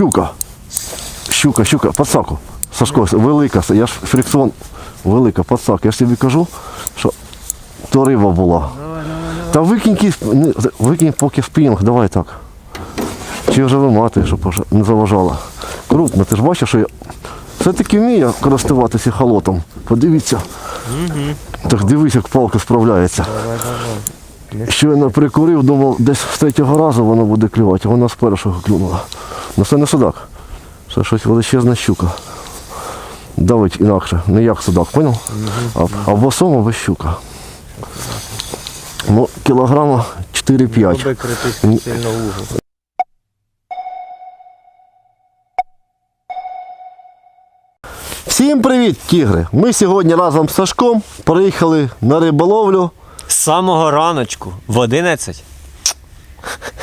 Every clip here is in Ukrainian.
щука. Щука, щука, подсаку. Сашко, велика, я ж фрикціон, велика подсака. Я ж тобі кажу, що то риба була. Та викинь, викинь поки спінг, давай так. Чи вже вимати, щоб не заважала. Крупно, ти ж бачиш, що я все-таки вмію користуватися холотом. Подивіться. Так дивись, як палка справляється. Щойно прикурив, думав, десь з третього разу воно буде клювати, вона з першого клюнула. Ну це не судак. Це щось величезна щука. Давить інакше, не як судак, поняв? А, а в босому щука. Ну, кілограма 4-5. Роби критично сильно угол. Всім привіт, тігри! Ми сьогодні разом з Сашком приїхали на риболовлю. З самого раночку в 11.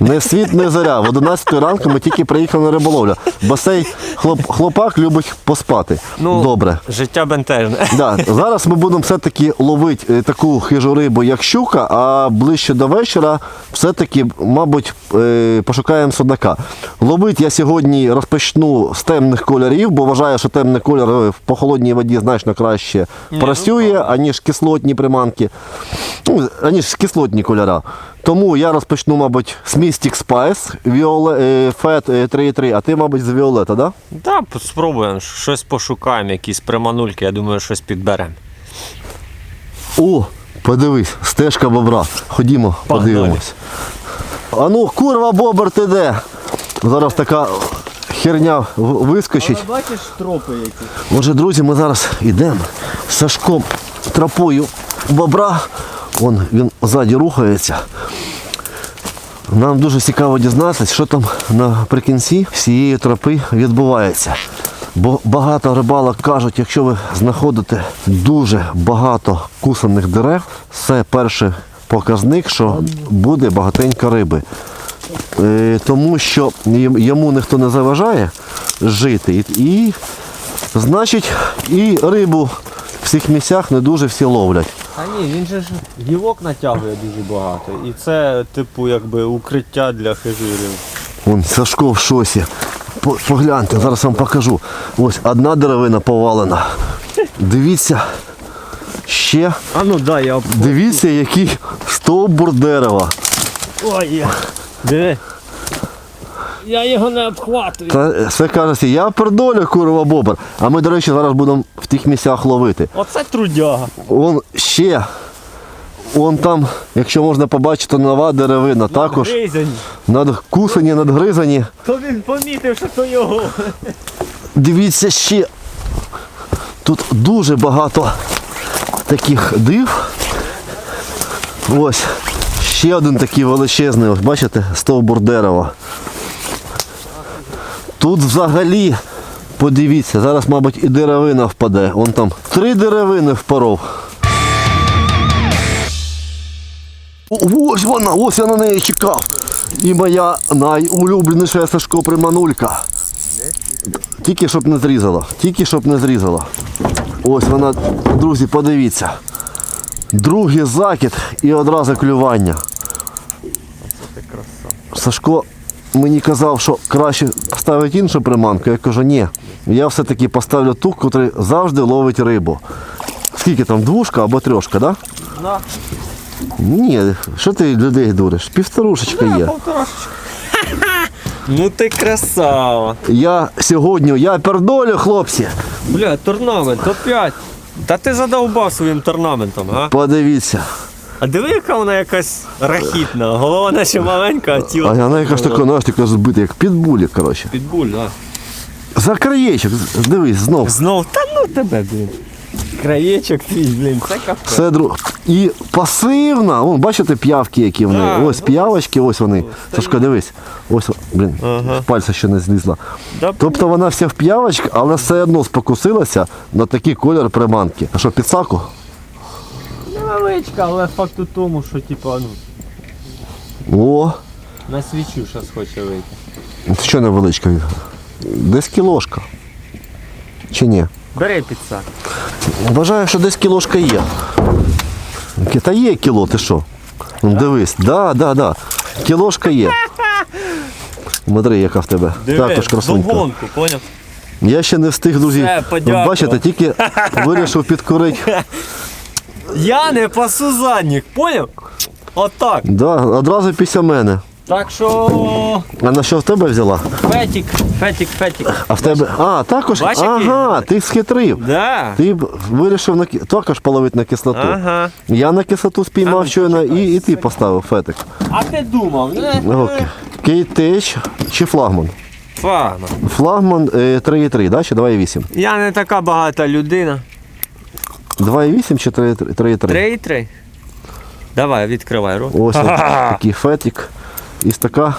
Не світ, не заря. В 11 ранку ми тільки приїхали на риболовлю. Бо цей хлоп, хлопак любить поспати. Ну, Добре. Життя бентежне. Да, зараз ми будемо все-таки ловити е, таку хижу рибу, як щука, а ближче до вечора все-таки, мабуть, е, пошукаємо судака. Ловити я сьогодні розпочну з темних кольорів, бо вважаю, що темний кольор е, в прохолодній воді значно краще працює, аніж кислотні приманки, ну, аніж кислотні кольора. Тому я розпочну, мабуть, з Mystic Spice Violet, е, Fat е, 3.3, а ти, мабуть, з Віолета, да? Так, спробуємо, щось пошукаємо, якісь приманульки, я думаю, щось підберемо. О, подивись, стежка бобра. Ходімо, Погнали. подивимось. А ну, курва, бобр, ти де? Зараз така херня вискочить. бачиш тропи які? Отже, друзі, ми зараз йдемо з Сашком тропою бобра. Вон він ззаді рухається. Нам дуже цікаво дізнатися, що там наприкінці всієї тропи відбувається. Бо багато рибалок кажуть, якщо ви знаходите дуже багато кусаних дерев, це перший показник, що буде багатенько риби. Е, Тому що йому ніхто не заважає жити. І, і значить і рибу в цих місцях не дуже всі ловлять. А ні, він же ж гілок натягує дуже багато. І це, типу, якби укриття для хижирів. Вон Сашко в шосі. Погляньте, зараз вам покажу. Ось одна деревина повалена. Дивіться, ще А ну дай я дивіться, який стовбур дерева. Ой. Диви. Я його не обхватую. Та це кажеться, я пердолю курва бобр. А ми, до речі, зараз будемо в тих місцях ловити. Оце трудяга. Вон ще. Вон там, якщо можна побачити, нова деревина. Також Гризані. надкусані, надгризані. То він помітив, що то його. Дивіться ще. Тут дуже багато таких див. Ось. Ще один такий величезний, ось бачите, стовбур дерева. Тут взагалі, подивіться, зараз, мабуть, і деревина впаде. Вон там три деревини впоров. Ось вона, ось я на неї чекав. І моя найулюбленіша Сашко приманулька. Тільки щоб не зрізала. Тільки щоб не зрізала. Ось вона, друзі, подивіться. Другий закид і одразу клювання. Сашко мені казав, що краще ставити іншу приманку. Я кажу, ні. Я все-таки поставлю ту, яка завжди ловить рибу. Скільки там, двушка або трьошка, так? Да? На, Ні, що ти людей дуриш? Півторушечка є. полторашечка. Ну ти красава. Я сьогодні, я пердолю, хлопці. Бля, торнамент, опять. Та ти задовбав своїм торнаментом, а? Подивіться. А диви, яка вона якась рахітна. Голова наче маленька, а тіло. А вона якась така, знаєш, така збита, як підбулі, коротше. Підбуль, да. За краєчок, дивись, знов. Знов, та ну тебе, блін. Краєчок твій, блін, це капець. Все друг. І пасивна. Вон, бачите п'явки, які в неї. Так. Ось п'явочки, ось вони. Сашко, дивись. Ось, блін, з пальця ще не злізла. Да, Тобто вона вся в п'явочках, але все одно спокусилася на такий колір приманки. А що, підсаку? Невеличка, але факт у тому, що типа, ну, О, на свічу щас хоче вийти. це що невеличка. Десь кілошка. Чи ні? Бери підсак. Вважаю, що десь кілошка є. Та є кіло, ти що? Ну, Дивись, да, да, да. Кілошка є. Смотри, яка в тебе. Також красунька. Довгонку, поняв? Я ще не встиг, друзі. Все, подякував. Бачите, тільки вирішив підкорити. Я не пасу задніх, поняв? Отак. Да, одразу після мене. Так що. А на що в тебе взяла? Фетік, фетік, фетік. А в тебе. А, також. Бач, який? Ага, ти схитрив. Да. Ти б вирішив на також половити на кислоту. Ага. Я на кислоту спіймав ну, щойно і, і ти поставив фетик. А ти думав, не? Окей. Кейтеч чи флагман? Флагман е, 3,3, да? чи 2,8? Я не така багата людина. 2,8 чи 3,3? 3,3? 3-3. Давай, відкривай рот. Ось такий фетик. І така.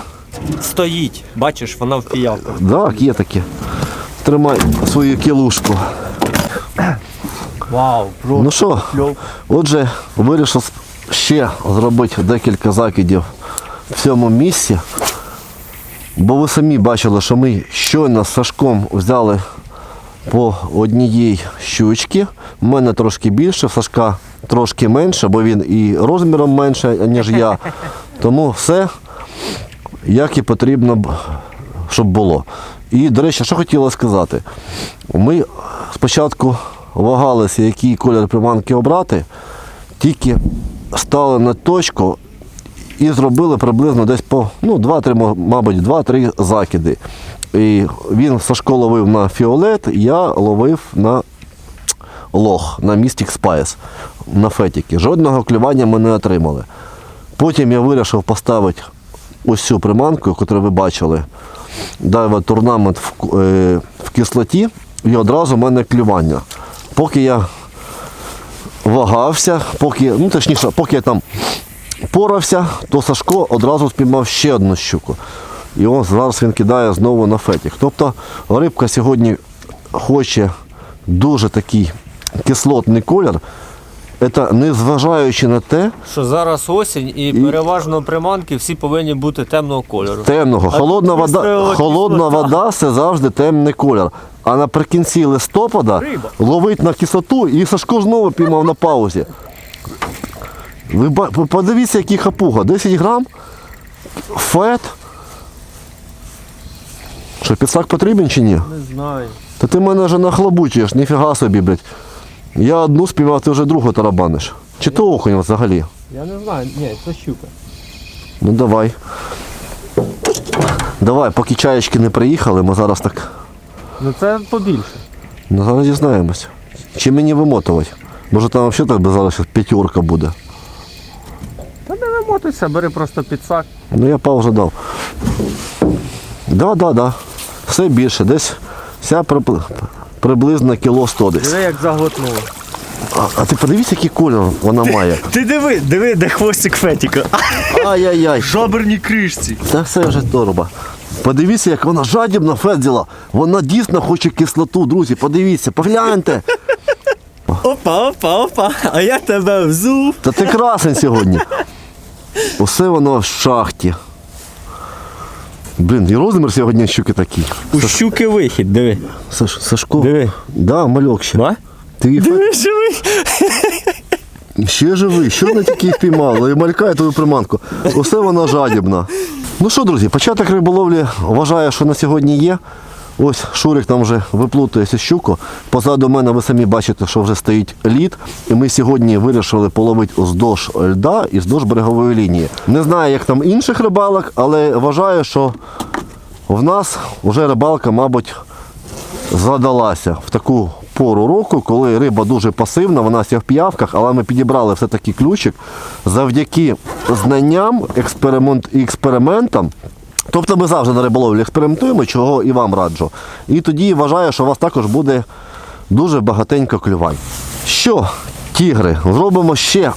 Стоїть. Бачиш, вона в піявках. Так, є таке. Тримай свою кілушку. Вау, Ну що, отже, вирішив ще зробити декілька закидів в цьому місці. Бо ви самі бачили, що ми щойно з Сашком взяли по однієї щучки. У мене трошки більше, в Сашка трошки менше, бо він і розміром менше, ніж я. Тому все, як і потрібно, щоб було. І, до речі, що хотіла сказати. Ми спочатку вагалися, який колір приманки обрати, тільки стали на точку і зробили приблизно десь по ну, 2-3, мабуть, 2-3 закиди. І він Сашко ловив на фіолет, я ловив на лох, на Mystic Spice, на фетіки. Жодного клювання ми не отримали. Потім я вирішив поставити ось цю приманку, яку ви бачили, дайва турнамент в, е, в кислоті, і одразу в мене клювання. Поки я вагався, поки, ну точніше, поки я там порався, то Сашко одразу спіймав ще одну щуку. І ось зараз він кидає знову на фетік. Тобто рибка сьогодні хоче дуже такий кислотний колір. Це не зважаючи на те, Що зараз осінь і, переважно приманки всі повинні бути темного кольору. темного. Холодна вода, холодна кислота. вода це завжди темний колір. А наприкінці листопада Риба. ловить на кислоту і Сашко знову піймав на паузі. Ви подивіться, який хапуга. 10 грам, фет. Що, підсак потрібен чи ні? Не знаю. Та ти мене вже нахлобучуєш, ніфіга собі, блядь. Я одну співав, ти вже другу тарабаниш. Чи то окунь взагалі? Я не знаю. Ні, це щука. Ну давай. Давай, поки чаєчки не приїхали, ми зараз так. Ну це побільше. Ну зараз дізнаємось. Чи мені вимотувати? Може там взагалі так би зараз щас п'ятерка буде. Та не вимотуйся, бери просто підсак. Ну я паузу дав. Да, да, да. Все більше. Десь вся приблизно кіло 100 десь. Диви, як заглотнуло. А, а ти подивись, який кольор вона має. Ти диви, диви, де хвостик фетіка. Ай-яй-яй. Жаберній кришці. Та все вже торба. Подивіться, як вона жадібно федзіла. Вона дійсно хоче кислоту, друзі. Подивіться, погляньте. Опа, опа, опа. А я тебе взув. Та ти красень сьогодні. Усе воно в шахті. Блін, і розмір сьогодні щуки такі. У щуки вихід, диви. Саш, Сашко. Диви. Да, мальок ще. Ба? Ти Диви, живий. ще живий, що не тільки їх піймала, і малькає твою приманку. Усе вона жадібна. Ну що, друзі, початок риболовлі вважаю, що на сьогодні є. Ось Шурик там вже виплутує цю щуку. Позаду мене ви самі бачите, що вже стоїть лід. І ми сьогодні вирішили половити уздовж льда і вздовж берегової лінії. Не знаю, як там інших рибалок, але вважаю, що в нас вже рибалка, мабуть, задалася в таку пору року, коли риба дуже пасивна, вона вся в п'явках, але ми підібрали все-таки ключик завдяки знанням експеримент, і експериментам. Тобто ми завжди на риболовлі експериментуємо, чого і вам раджу. І тоді вважаю, що у вас також буде дуже багатенько клювань. Що, тігри, зробимо ще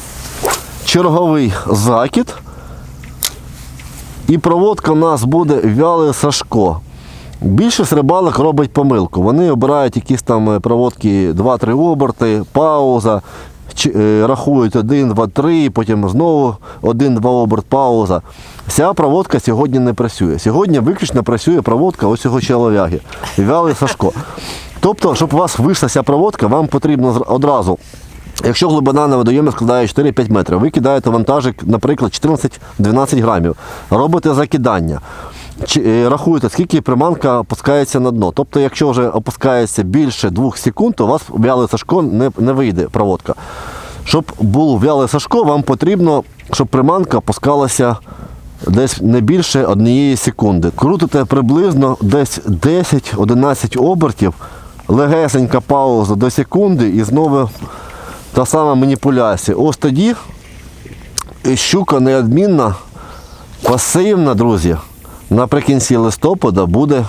черговий закид. І проводка у нас буде вялий Сашко. Більшість рибалок робить помилку. Вони обирають якісь там проводки 2-3 оберти, пауза, рахують 1, 2, 3, потім знову 1, 2 оберт, пауза. Ця проводка сьогодні не працює. Сьогодні виключно працює проводка ось цього чолов'яги. Вялий Сашко. Тобто, щоб у вас вийшла ця проводка, вам потрібно одразу Якщо глибина на водойомі складає 4-5 метрів, ви кидаєте вантажик, наприклад, 14-12 грамів, робите закидання. Чи, е, рахуєте, скільки приманка опускається на дно. Тобто, якщо вже опускається більше 2 секунд, то у вас вялий сашко не, не вийде проводка. Щоб був вялий сашко, вам потрібно, щоб приманка опускалася десь не більше однієї секунди. Крутите приблизно десь 10-11 обертів, легесенька пауза до секунди і знову та сама маніпуляція. Ось тоді щука неодмінна, пасивна, друзі, наприкінці листопада буде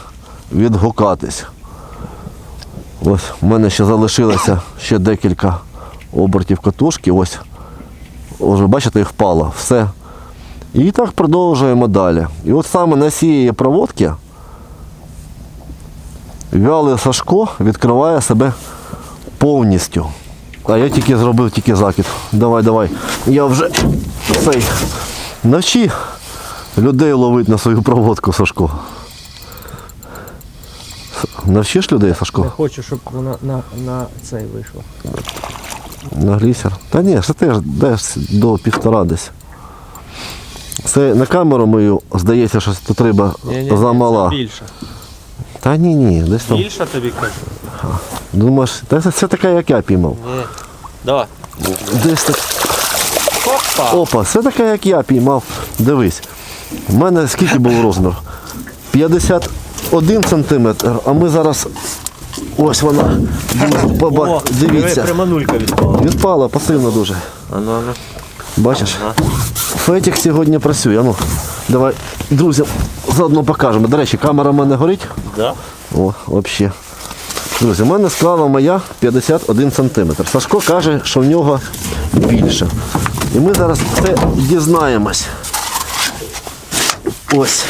відгукатись. Ось в мене ще залишилося ще декілька обертів катушки. Ось, ось бачите, їх впало. Все. І так продовжуємо далі. І от саме на цієї проводки вялий Сашко відкриває себе повністю. А я тільки зробив тільки закид. Давай, давай. Я вже цей навчи людей ловити на свою проводку, Сашко. Навчиш людей, Сашко? Я хочу, щоб вона на, на цей вийшла. На глісер? Та ні, це теж десь до півтора десь. Це на камеру мою, здається, що тут риба замала. Більше. Та ні, ні, десь там. Більше тобі кажу. Думаєш, та це, це така, як я піймав. Ні. Давай. Десь так. Опа. Опа, це така, як я піймав. Дивись. У мене скільки був розмір? 51 сантиметр, а ми зараз. Ось вона. Поба- Дивіться. приманулька відпала. Відпала пасивно дуже. А ну, ну. Бачиш? Фетік сьогодні працює. А Ну, давай, друзям, заодно покажемо. До речі, камера в мене горить. Да? О, взагалі. Друзі, в мене склала моя 51 сантиметр. Сашко каже, що в нього більше. І ми зараз це дізнаємось. Ось.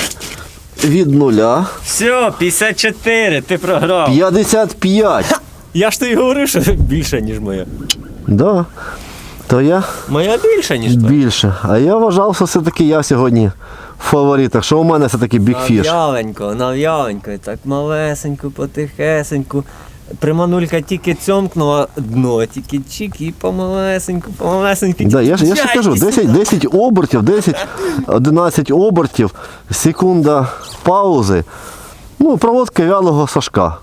Від нуля. Все, 54, ти програв. 55. Я ж тобі говорив, що більше, ніж моя. Да. То я Моя більша, ніж твоя. більше. А я вважав, що все-таки я сьогодні в фаворитах, що у мене все-таки бікфіш. Нав'яленько, нав'яленько, так малесенько, потихесенько. Приманулька тільки цьомкнула дно, тільки чик і помалесеньку, помалесеньку. Да, я, ж, я ж кажу, 10, 10 обертів, 10, 11 обертів, секунда паузи. Ну, проводка вялого Сашка.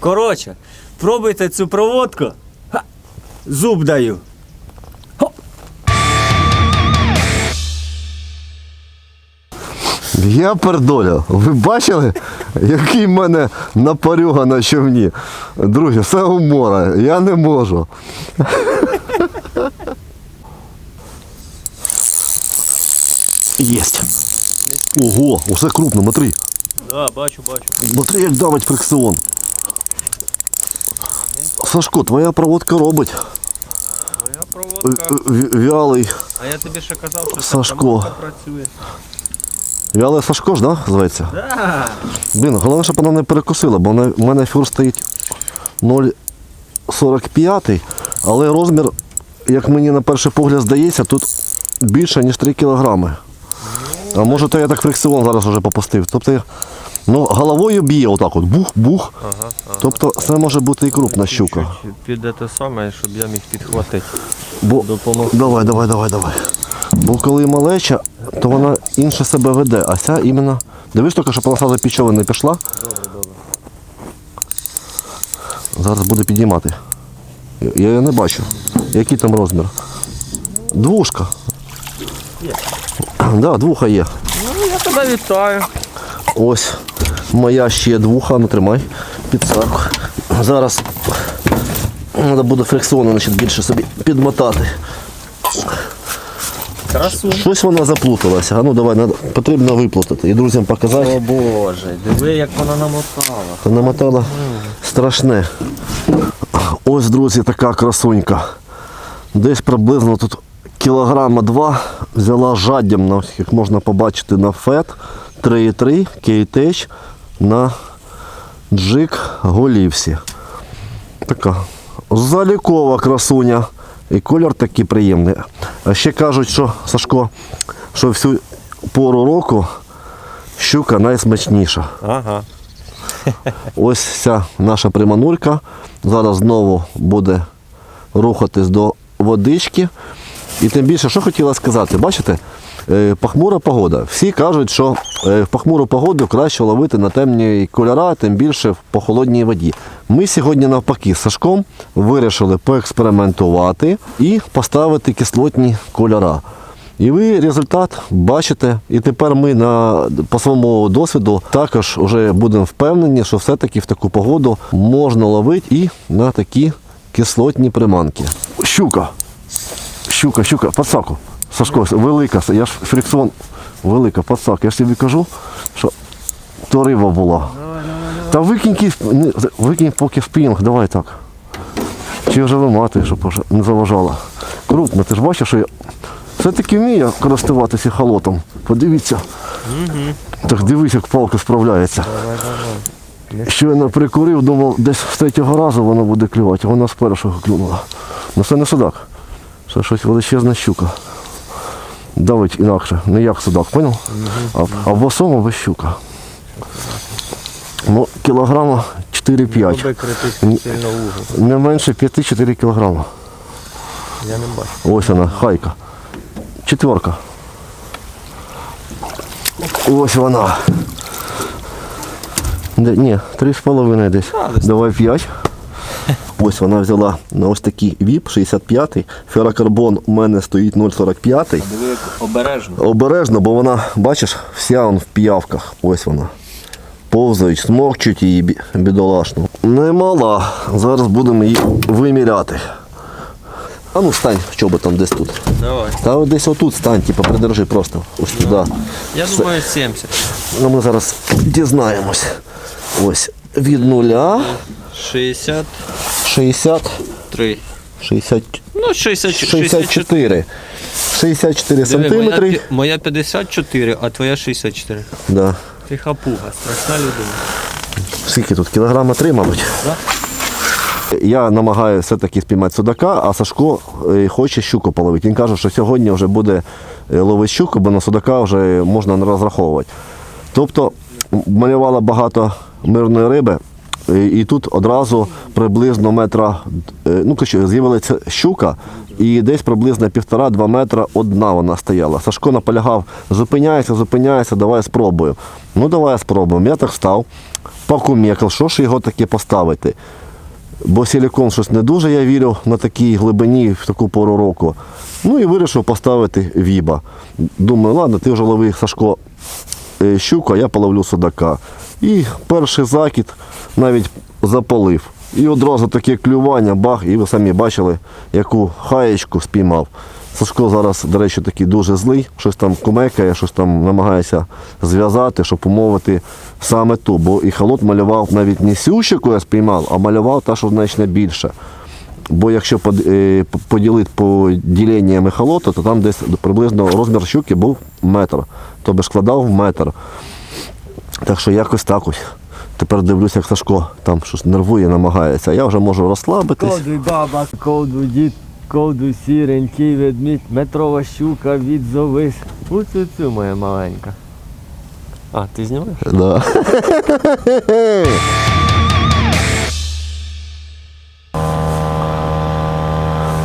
Коротше, пробуйте цю проводку. Ха! Зуб даю. Я пердоля. Ви бачили, який в мене напарюга на човні? Друзі, це умора. Я не можу. Єсть. Ого, усе крупно, смотри. Да, бачу, бачу. Смотри, як давить фрикціон. Сашко, твоя проводка робить. Моя Е, проводка. е, ві- Вялий. А я тобі ще казав, що Сашко. працює. Вялий Сашко ж, да, зветься? Да. Блін, головне, щоб вона не перекусила, бо в мене фюр стоїть 0,45, але розмір, як мені на перший погляд здається, тут більше, ніж 3 кілограми. А може то я так фрикціон зараз вже попустив. Тобто, ну, головою б'є отак от, бух-бух. Тобто це може бути і крупна щука. Піде те саме, щоб я міг підхватити. Бо... Допомогти. Давай, давай, давай, давай. Бо коли малеча, то вона інше себе веде, а ця іменно. Дивись тільки, щоб вона сразу пічова не пішла. Добре, добре. Зараз буде підіймати. Я її не бачу. Який там розмір? Двушка. Є. Да, двуха є. Ну, я тебе вітаю. Ось моя ще двуха, ну тримай під саку. Зараз треба буде фрикціону значить, більше собі підмотати. Красу. Щось вона заплуталася. А ну давай, надо, потрібно виплутати. І друзям показати. О Боже, диви, як вона намотала. Та намотала страшне. Ось, друзі, така красунька. Десь приблизно тут кілограма два взяла жаддям, як можна побачити, на фет 3,3 кейтеч на джик голівсі. Така залікова красуня. І колір такий приємний. А ще кажуть, що Сашко, що всю пору року щука найсмачніша. Ага. Ось ця наша приманулька. Зараз знову буде рухатись до водички. І тим більше, що хотіла сказати, бачите, Е, Похмура погода. Всі кажуть, що е, в похмуру погоду краще ловити на темні кольора, тим більше в похолодній воді. Ми сьогодні навпаки з Сашком вирішили поекспериментувати і поставити кислотні кольора. І ви результат бачите. І тепер ми на, по своєму досвіду також вже будемо впевнені, що все-таки в таку погоду можна ловити і на такі кислотні приманки. Щука. Щука, щука, подсаку. Сашко, велика, я ж фрикціон, велика подсака. Я ж тобі кажу, що то риба була. Та викинь, викинь поки спінг, давай так. Чи вже вимати, щоб не заважала. Крупно, ти ж бачиш, що я все-таки вмію користуватися халотом. Подивіться. Так дивись, як палка справляється. Щойно прикурив, думав, десь з третього разу воно буде клювати, вона з першого клюнула. Ну це не судак. Це щось величезна щука. Давить інакше, не як судак, поняв? А, а в босому без щука. Ну, кілограма 4-5. Аби критично сильно угол. Не менше 5-4 кілограма. Я не бачу. Ось вона, хайка. Четверка. Ось вона. Де, ні, три з половиною десь Давай п'ять. Ось вона взяла на ось такий віп 65-й. Ферокарбон у мене стоїть 0,45. Диви, обережно. Обережно, бо вона, бачиш, вся он в піявках. Ось вона. Повзають, смокчуть її бі- бідолашну. Немала. Зараз будемо її виміряти. А ну стань, що би там десь тут. Давай. Та от десь отут стань, типу, придержи просто. Ось туди. Я думаю 70. Ну, ми зараз дізнаємось. Ось. Від нуля 60. 60, 3. 60, Ну, 60, 64. 64. 64 Диви, моя, сантиметри. пі- моя 54, а твоя 64. Да. Ти хапуга, страшна людина. Скільки тут? Кілограма три, мабуть. Да? Я намагаюся все-таки спіймати судака, а Сашко е, хоче щуку половити. Він каже, що сьогодні вже буде е, ловити щуку, бо на судака вже можна не розраховувати. Тобто м- малювало багато мирної риби, і тут одразу приблизно метра, е, ну коротше, з'явилася щука, і десь приблизно півтора-два метра одна вона стояла. Сашко наполягав, зупиняйся, зупиняйся, давай спробую. Ну давай спробуємо. Я так став, покумекав, що ж його таке поставити. Бо силікон щось не дуже я вірив на такій глибині в таку пору року. Ну і вирішив поставити віба. Думаю, ладно, ти вже лови Сашко е, щуку, а я половлю судака. І перший закид навіть запалив. І одразу таке клювання, бах, і ви самі бачили, яку хаєчку спіймав. Сашко зараз, до речі, такий дуже злий, щось там кумекає, щось там намагається зв'язати, щоб умовити саме ту. Бо і халот малював навіть не сю, яку я спіймав, а малював та, що значно більше. Бо якщо е, поділити по діленням ехолоту, то там десь приблизно розмір щуки був метр. Тобто складав в метр. Так що якось так ось. Тепер дивлюся, як Сашко там щось нервує, намагається. Я вже можу розслабитись. Ковдуй баба, ковдуй дід, ковдуй сіренький ведмідь, метрова щука, відзовись. Оцю цю моя маленька. А, ти знімаєш? Да.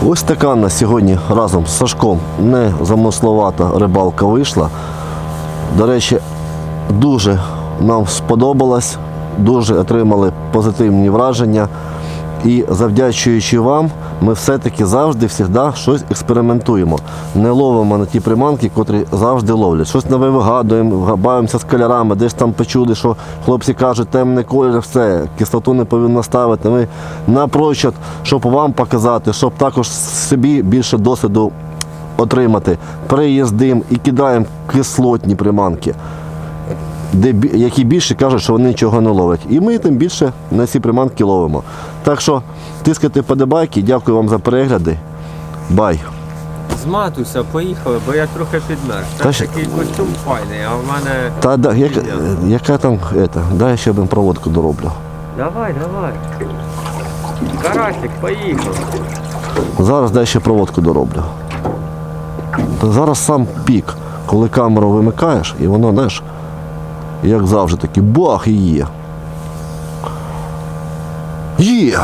Ось така на сьогодні разом з Сашком незамисловата рибалка вийшла. До речі, дуже нам сподобалось, дуже отримали позитивні враження. І завдячуючи вам, ми все-таки завжди завжди щось експериментуємо. Не ловимо на ті приманки, котрі завжди ловлять. Щось нове вигадуємо, бавимося з кольорами, десь там почули, що хлопці кажуть, темний колір, все, кислоту не повинно ставити. Ми напрочуд, щоб вам показати, щоб також собі більше досвіду отримати. Приїздимо і кидаємо кислотні приманки де, які більше кажуть, що вони нічого не ловлять. І ми тим більше на ці приманки ловимо. Так що тискайте подобайки, дякую вам за перегляди. Бай! Зматуйся, поїхали, бо я трохи підмерз. Та Так ще- такий костюм файний, а в мене. Та да, яка, яка там ета, дай я ще один проводку дороблю. Давай, давай. Карасик, поїхав. Зараз дай ще проводку дороблю. Та зараз сам пік, коли камеру вимикаєш, і воно, знаєш, як завжди, таки бах і є. Є!